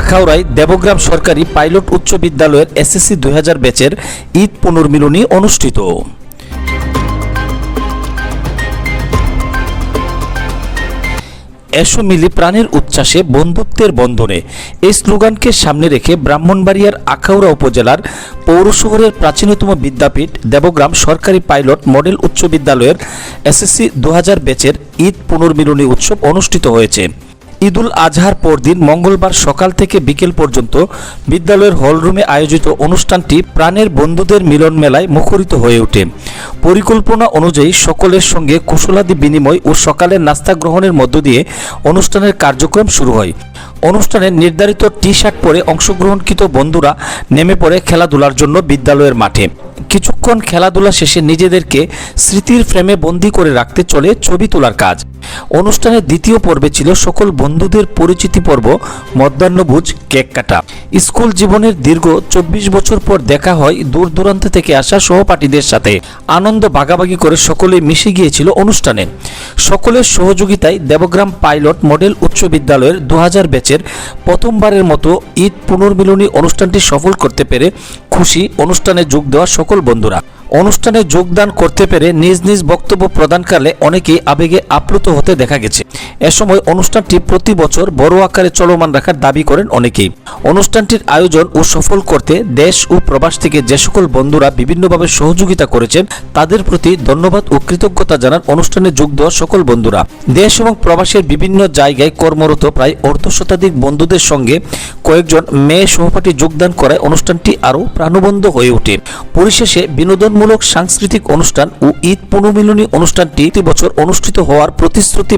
আখাউড়ায় দেবগ্রাম সরকারি পাইলট উচ্চ বিদ্যালয়ের এসএসসি দুই হাজার ব্যাচের ঈদ পুনর্মিলনী অনুষ্ঠিত। এসো মিলি প্রাণের উচ্ছ্বাসে বন্ধুত্বের বন্ধনে। এই স্লোগানকে সামনে রেখে ব্রাহ্মণবাড়িয়ার আখাউড়া উপজেলার পৌর শহরের প্রাচীনতম বিদ্যাপীঠ দেবগ্রাম সরকারি পাইলট মডেল উচ্চ বিদ্যালয়ের এসএসসি দু হাজার ব্যাচের ঈদ পুনর্মিলনী উৎসব অনুষ্ঠিত হয়েছে। ঈদুল আজহার পরদিন মঙ্গলবার সকাল থেকে বিকেল পর্যন্ত বিদ্যালয়ের হলরুমে আয়োজিত অনুষ্ঠানটি প্রাণের বন্ধুদের মিলন মেলায় মুখরিত হয়ে ওঠে। পরিকল্পনা অনুযায়ী সকলের সঙ্গে কুশলাদি বিনিময় ও সকালের নাস্তা গ্রহণের মধ্য দিয়ে অনুষ্ঠানের কার্যক্রম শুরু হয়। অনুষ্ঠানে নির্ধারিত টি শার্ট পরে অংশগ্রহণকৃত বন্ধুরা নেমে পড়ে খেলাধুলার জন্য বিদ্যালয়ের মাঠে। কিছুক্ষণ খেলাধুলা শেষে নিজেদেরকে স্মৃতির ফ্রেমে বন্দি করে রাখতে চলে ছবি তোলার কাজ। অনুষ্ঠানের দ্বিতীয় পর্বে ছিল সকল বন্ধুদের পরিচিতি পর্ব, মধ্যাহ্নভোজ, কেক কাটা। স্কুল জীবনের দীর্ঘ চব্বিশ বছর পর দেখা হয় দূর দূরান্ত থেকে আসা সহপাঠীদের সাথে। আনন্দ ভাগাভাগি করে সকলে মিশে গিয়েছিল অনুষ্ঠানে। সকলের সহযোগিতায় দেবগ্রাম পাইলট মডেল উচ্চ বিদ্যালয়ের দু হাজার ব্যাচের প্রথমবারের মতো ঈদ পুনর্মিলনী অনুষ্ঠানটি সফল করতে পেরে খুশি। অনুষ্ঠানে যোগ দেওয়া সকল বন্ধুরা। অনুষ্ঠানে যোগদান করতে পেরে নিজ নিজ বক্তব্য প্রদানকালে অনেকেই আবেগে আপ্লুত হতে দেখা গেছে। এ সময় অনুষ্ঠানটি প্রতি বছর বড় আকারে চলমান রাখার দাবি করেন অনেকেই। অনুষ্ঠানটির আয়োজন ও সফল করতে দেশ ও প্রবাস থেকে যে সকল বন্ধুরা বিভিন্নভাবে সহযোগিতা করেছেন, তাদের প্রতি ধন্যবাদ ও কৃতজ্ঞতা জানান অনুষ্ঠানে যোগ দেওয়া সকল বন্ধুরা। দেশ এবং প্রবাসের বিভিন্ন জায়গায় কর্মরত প্রায় অর্ধ শতাধিক বন্ধুদের সঙ্গে কয়েকজন মেয়ে সহপাঠী যোগদান করায় অনুষ্ঠানটি আরও প্রাণবন্ধ হয়ে ওঠে। পরিশেষে বিনোদনমূলক সাংস্কৃতিক অনুষ্ঠান ও ঈদ পুনর্মিলনী অনুষ্ঠানটি প্রতি বছর অনুষ্ঠিত হওয়ার প্রতিশ্রুতি